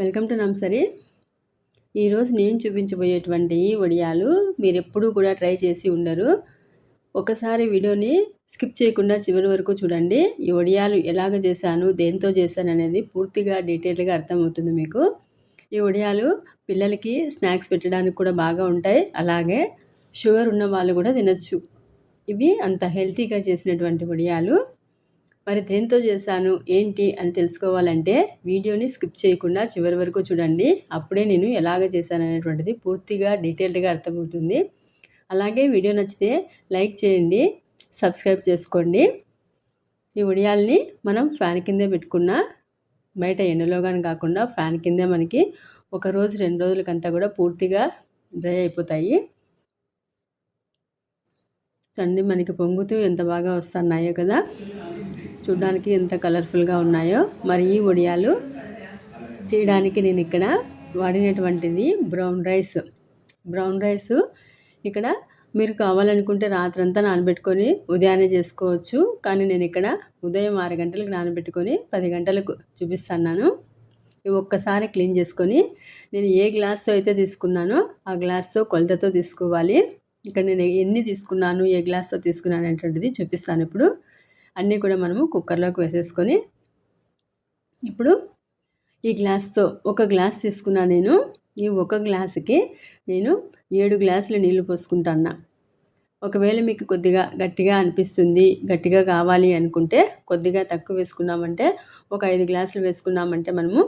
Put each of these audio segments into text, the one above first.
Welcome to నమ్సరీ. ఈరోజు నేను చూపించబోయేటువంటి వడియాలు మీరు ఎప్పుడూ కూడా ట్రై చేసి ఉండరు. ఒకసారి వీడియోని స్కిప్ చేయకుండా చివరి వరకు చూడండి. ఈ వడియాలు ఎలాగ చేశాను దేంతో చేశాను అనేది పూర్తిగా డీటెయిల్గా అర్థమవుతుంది మీకు. ఈ వడియాలు పిల్లలకి స్నాక్స్ పెట్టడానికి కూడా బాగా ఉంటాయి. అలాగే షుగర్ ఉన్న వాళ్ళు కూడా తినచ్చు. ఇవి అంత హెల్తీగా చేసినటువంటి వడియాలు. మరి దేంతో చేశాను ఏంటి అని తెలుసుకోవాలంటే వీడియోని స్కిప్ చేయకుండా చివరి వరకు చూడండి. అప్పుడే నేను ఎలాగ చేశాను అనేటువంటిది పూర్తిగా డీటెయిల్డ్గా అర్థమవుతుంది. అలాగే వీడియో నచ్చితే లైక్ చేయండి సబ్స్క్రైబ్ చేసుకోండి. ఈ ఉడియాల్ని మనం ఫ్యాన్ కిందే పెట్టుకున్న బయట ఎండలో కానీ కాకుండా ఫ్యాన్ కిందే మనకి ఒక రోజు రెండు రోజులకంతా కూడా పూర్తిగా డ్రై అయిపోతాయి. చండి మనకి పొంగుతూ ఎంత బాగా వస్తున్నాయో కదా. చూడడానికి ఎంత కలర్ఫుల్గా ఉన్నాయో మరి ఈ వడియాలు చేయడానికి నేను ఇక్కడ వాడినటువంటిది బ్రౌన్ రైస్. బ్రౌన్ రైస్ ఇక్కడ మీరు కావాలనుకుంటే రాత్రంతా నానబెట్టుకొని ఉదయాన్నే చేసుకోవచ్చు. కానీ నేను ఇక్కడ ఉదయం ఆరు గంటలకు నానబెట్టుకొని పది గంటలకు చూపిస్తున్నాను. ఇవి ఒక్కసారి క్లీన్ చేసుకొని నేను ఏ గ్లాస్తో అయితే తీసుకున్నానో ఆ గ్లాస్తో కొలతతో తీసుకోవాలి. ఇక్కడ నేను ఎన్ని తీసుకున్నాను ఏ గ్లాస్తో తీసుకున్నాను అనేటువంటిది చూపిస్తాను ఇప్పుడు. అన్నీ కూడా మనము కుక్కర్లోకి వేసేసుకొని ఇప్పుడు ఈ గ్లాస్తో ఒక గ్లాస్ తీసుకున్నా నేను ఈ ఒక గ్లాసుకి నేను ఏడు గ్లాసులు నీళ్ళు పోసుకుంటాను ఒకవేళ మీకు కొద్దిగా గట్టిగా అనిపిస్తుంది గట్టిగా కావాలి అనుకుంటే కొద్దిగా తక్కువ వేసుకున్నామంటే ఒక ఐదు గ్లాసులు వేసుకున్నామంటే మనము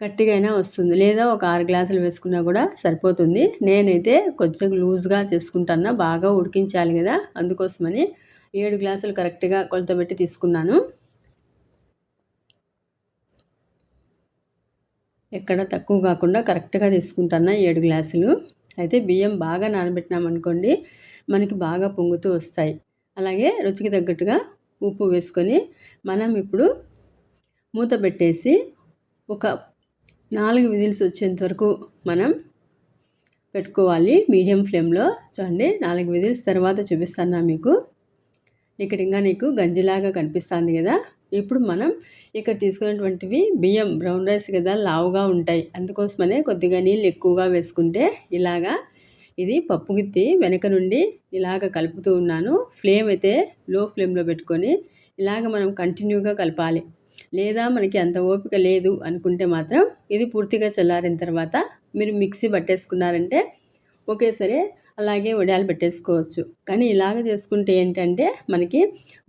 గట్టిగా అయినా వస్తుంది. లేదా ఒక ఆరు గ్లాసులు వేసుకున్నా కూడా సరిపోతుంది. నేనైతే కొంచెం లూజ్గా చేసుకుంటాను బాగా ఉడికించాలి కదా అందుకోసమని ఏడు గ్లాసులు కరెక్ట్గా కొలతబెట్టి తీసుకున్నాను. ఎక్కడ తక్కువ కాకుండా కరెక్ట్గా తీసుకుంటాను ఏడు గ్లాసులు. అయితే బియ్యం బాగా నానబెట్టినామనుకోండి మనకి బాగా పొంగుతూ వస్తాయి. అలాగే రుచికి తగ్గట్టుగా ఉప్పు వేసుకొని మనం ఇప్పుడు మూత పెట్టేసి ఒక నాలుగు విజిల్స్ వచ్చేంత వరకు మనం పెట్టుకోవాలి. మీడియం ఫ్లేమ్లో చూడండి నాలుగు విజిల్స్ తర్వాత చూపిస్తాను మీకు. ఇక్కడ ఇంకా నీకు గంజిలాగా కనిపిస్తుంది కదా. ఇప్పుడు మనం ఇక్కడ తీసుకున్నటువంటివి బియ్యం బ్రౌన్ రైస్ కదా లావుగా ఉంటాయి. అందుకోసమనే కొద్దిగా నీళ్ళు ఎక్కువగా వేసుకుంటే ఇలాగా ఇది పప్పు గిత్తి వెనక నుండి ఇలాగ కలుపుతూ ఉన్నాను. ఫ్లేమ్ అయితే లో ఫ్లేమ్లో పెట్టుకొని ఇలాగ మనం కంటిన్యూగా కలపాలి. లేదా మనకి అంత ఓపిక లేదు అనుకుంటే మాత్రం ఇది పూర్తిగా చల్లారిన తర్వాత మీరు మిక్సీ పట్టేసుకున్నారంటే ఒకేసారి అలాగే వడియాలు పెట్టేసుకోవచ్చు. కానీ ఇలాగ చేసుకుంటే ఏంటంటే మనకి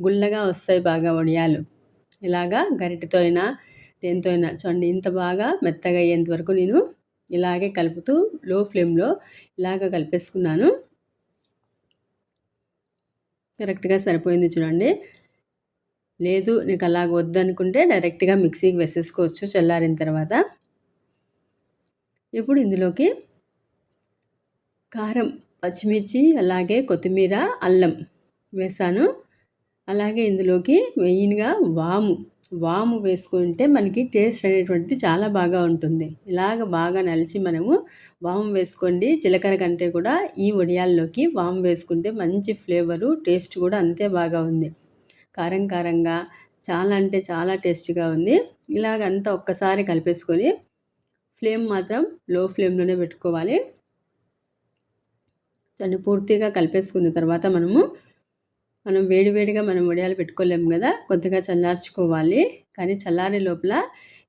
గుల్లగా వస్తాయి బాగా వడియాలు. ఇలాగా గరిటెతో అయినా దేంతో అయినా. చూడండి ఇంత బాగా మెత్తగా అయ్యేంత వరకు నేను ఇలాగే కలుపుతూ లో ఫ్లేమ్లో ఇలాగ కలిపేసుకున్నాను. కరెక్ట్గా సరిపోయింది చూడండి. లేదు నీకు అలాగ వద్దనుకుంటే డైరెక్ట్గా మిక్సీకి వేసేసుకోవచ్చు చల్లారిన తర్వాత. ఇప్పుడు ఇందులోకి కారం పచ్చిమిర్చి అలాగే కొత్తిమీర అల్లం వేసాను. అలాగే ఇందులోకి మెయిన్గా వాము. వాము వేసుకుంటే మనకి టేస్ట్ అనేటువంటిది చాలా బాగా ఉంటుంది. ఇలాగ బాగా నలిచి మనము వాము వేసుకోండి. జీలకర్ర కంటే కూడా ఈ వడియాల్లోకి వాము వేసుకుంటే మంచి ఫ్లేవరు టేస్ట్ కూడా అంతే బాగా ఉంది. కారం కారంగా చాలా అంటే చాలా టేస్ట్గా ఉంది. ఇలాగంతా ఒక్కసారి కలిపేసుకొని ఫ్లేమ్ మాత్రం లో ఫ్లేమ్లోనే పెట్టుకోవాలి. దాన్ని పూర్తిగా కలిపేసుకున్న తర్వాత మనము మనం వేడివేడిగా మనం వడియాలు పెట్టుకోలేము కదా కొద్దిగా చల్లార్చుకోవాలి. కానీ చల్లారే లోపల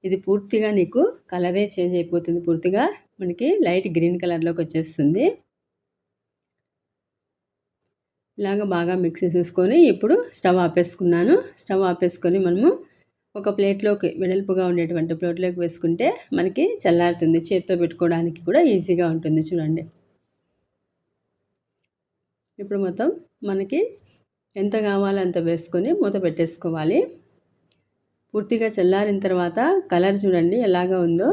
ఇది పూర్తిగా నీకు కలరే చేంజ్ అయిపోతుంది. పూర్తిగా మనకి లైట్ గ్రీన్ కలర్లోకి వచ్చేస్తుంది. ఇలాగ బాగా మిక్స్ చేసేసుకొని ఇప్పుడు స్టవ్ ఆపేసుకున్నాను. స్టవ్ ఆపేసుకొని మనము ఒక ప్లేట్లోకి వెడల్పుగా ఉండేటువంటి ప్లేట్లోకి వేసుకుంటే మనకి చల్లారుతుంది. చేత్తో పెట్టుకోవడానికి కూడా ఈజీగా ఉంటుంది. చూడండి. ఇప్పుడు మొత్తం మనకి ఎంత కావాలో అంత వేసుకొని మూత పెట్టేసుకోవాలి. పూర్తిగా చల్లారిన తర్వాత కలర్ చూడండి ఎలాగా ఉందో.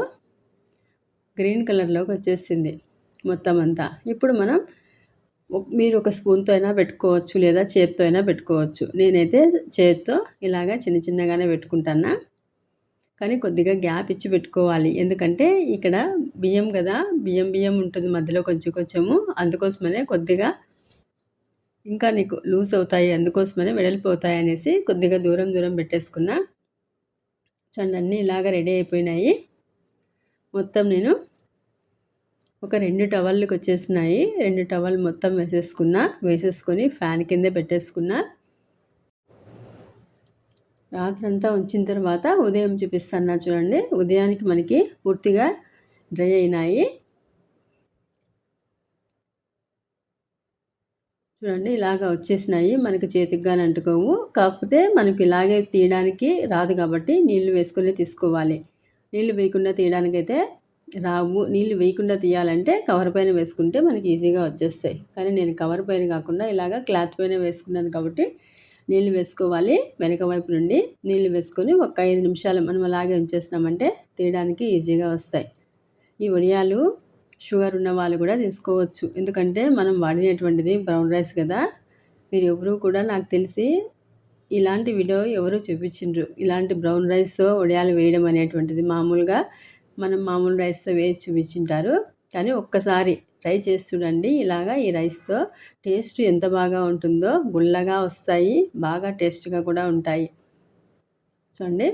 గ్రీన్ కలర్లోకి వచ్చేసింది మొత్తం అంతా. ఇప్పుడు మనం మీరు ఒక స్పూన్తో అయినా పెట్టుకోవచ్చు లేదా చేత్తో అయినా పెట్టుకోవచ్చు. నేనైతే చేత్తో ఇలాగా చిన్న చిన్నగానే పెట్టుకుంటాను కానీ కొద్దిగా గ్యాప్ ఇచ్చి పెట్టుకోవాలి. ఎందుకంటే ఇక్కడ బియ్యం కదా బియ్యం బియ్యం ఉంటుంది మధ్యలో కొంచెం కొంచెము. అందుకోసమనే కొద్దిగా ఇంకా నీకు లూజ్ అవుతాయి అందుకోసమనే వెడల్పోతాయి అనేసి కొద్దిగా దూరం దూరం పెట్టేసుకున్నా. చూడండి అన్నీ ఇలాగ రెడీ అయిపోయినాయి. మొత్తం నేను ఒక రెండు టవల్కి వచ్చేసినాయి. రెండు టవల్ మొత్తం వేసేసుకున్నా వేసేసుకొని ఫ్యాన్ కింద పెట్టేసుకున్నా. రాత్రంతా ఉంచిన తర్వాత ఉదయం చూపిస్తాను చూడండి. ఉదయానికి మనకి పూర్తిగా డ్రై అయినాయి. చూడండి ఇలాగ వచ్చేసినాయి. మనకి చేతికి కానీ అంటుకోవు. కాకపోతే మనకి ఇలాగే తీయడానికి రాదు కాబట్టి నీళ్ళు వేసుకొని తీసుకోవాలి. నీళ్ళు వేయకుండా తీయడానికైతే రావు. నీళ్ళు వేయకుండా తీయాలంటే కవర్ పైన వేసుకుంటే మనకి ఈజీగా వచ్చేస్తాయి. కానీ నేను కవర్ పైన కాకుండా ఇలాగ క్లాత్ పైన వేసుకున్నాను కాబట్టి నీళ్ళు వేసుకోవాలి వెనక వైపు నుండి. నీళ్ళు వేసుకొని ఒక ఐదు నిమిషాలు మనం అలాగే ఉంచేసినామంటే తీయడానికి ఈజీగా వస్తాయి. ఈ వడియాలు షుగర్ ఉన్న వాళ్ళు కూడా తీసుకోవచ్చు. ఎందుకంటే మనం వాడినటువంటిది బ్రౌన్ రైస్ కదా. మీరు ఎవరు కూడా నాకు తెలిసి ఇలాంటి వీడియో ఎవరు చూపించిండ్రు. ఇలాంటి బ్రౌన్ రైస్ వడియాలు వేయడం అనేటువంటిది మామూలుగా మనం మామూలు రైస్తో వేసి చూపించింటారు. కానీ ఒక్కసారి ట్రై చేసి చూడండి. ఇలాగా ఈ రైస్తో టేస్ట్ ఎంత బాగా ఉంటుందో గుల్లగా వస్తాయి. బాగా టేస్ట్గా కూడా ఉంటాయి. చూడండి.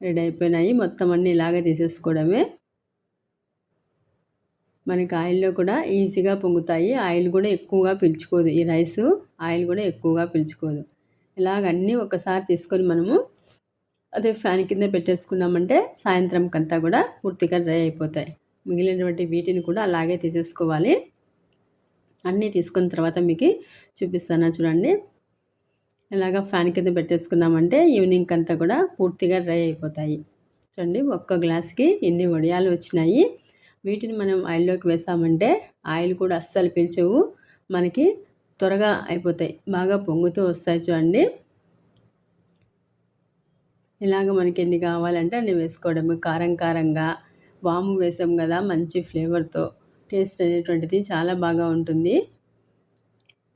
రెడీ అయిపోయినాయి. మొత్తం అన్నీ ఇలాగే తీసేసుకోవడమే. మనకి ఆయిల్లో కూడా ఈజీగా పొంగుతాయి. ఆయిల్ కూడా ఎక్కువగా పిలుచుకోదు. ఈ రైస్ ఆయిల్ కూడా ఎక్కువగా పిలుచుకోదు. ఇలాగన్నీ ఒకసారి తీసుకొని మనము అదే ఫ్యాన్ కింద పెట్టేసుకున్నామంటే సాయంత్రంకంతా కూడా పూర్తిగా డ్రై అయిపోతాయి. మిగిలినటువంటి వీటిని కూడా అలాగే తీసేసుకోవాలి. అన్నీ తీసుకున్న తర్వాత మీకు చూపిస్తాను. చూడండి. ఇలాగ ఫ్యాన్ కింద పెట్టేసుకున్నామంటే ఈవినింగ్ అంతా కూడా పూర్తిగా డ్రై అయిపోతాయి. చూడండి ఒక్క గ్లాస్కి ఎన్ని వడియాలు వచ్చినాయి. వీటిని మనం ఆయిల్లోకి వేసామంటే ఆయిల్ కూడా అస్సలు పీల్చవు. మనకి త్వరగా అయిపోతాయి. బాగా పొంగుతూ వస్తాయి చూడండి. ఇలాగ మనకి ఎన్ని కావాలంటే అన్ని వేసుకోవడము. కారం కారంగా వాము వేసాం కదా మంచి ఫ్లేవర్తో. టేస్ట్ అనేటువంటిది చాలా బాగా ఉంటుంది.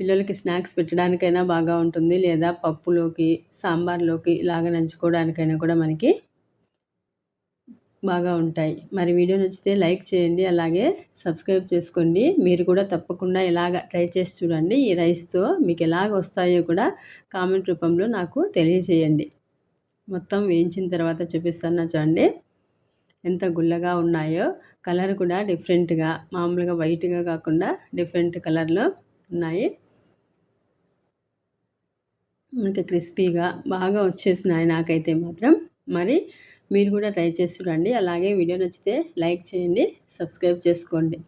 పిల్లలకి స్నాక్స్ పెట్టడానికైనా బాగా ఉంటుంది. లేదా పప్పులోకి సాంబార్లోకి ఇలాగ నంచుకోవడానికైనా కూడా మనకి బాగా ఉంటాయి. మరి వీడియో నచ్చితే లైక్ చేయండి అలాగే సబ్స్క్రైబ్ చేసుకోండి. మీరు కూడా తప్పకుండా ఇలాగ ట్రై చేసి చూడండి. ఈ రైస్తో మీకు ఎలాగ వస్తాయో కూడా కామెంట్ రూపంలో నాకు తెలియజేయండి. మొత్తం వేయించిన తర్వాత చూపిస్తాను చూడండి. ఎంత గుల్లగా ఉన్నాయో. కలర్ కూడా డిఫరెంట్గా మామూలుగా వైట్గా కాకుండా డిఫరెంట్ కలర్లో ఉన్నాయి. మనకి క్రిస్పీగా బాగా వచ్చేసినాయి నాకైతే మాత్రం. మరి మీరు కూడా ట్రై చేసి చూడండి. అలాగే వీడియో నచ్చితే లైక్ చేయండి సబ్స్క్రైబ్ చేసుకోండి.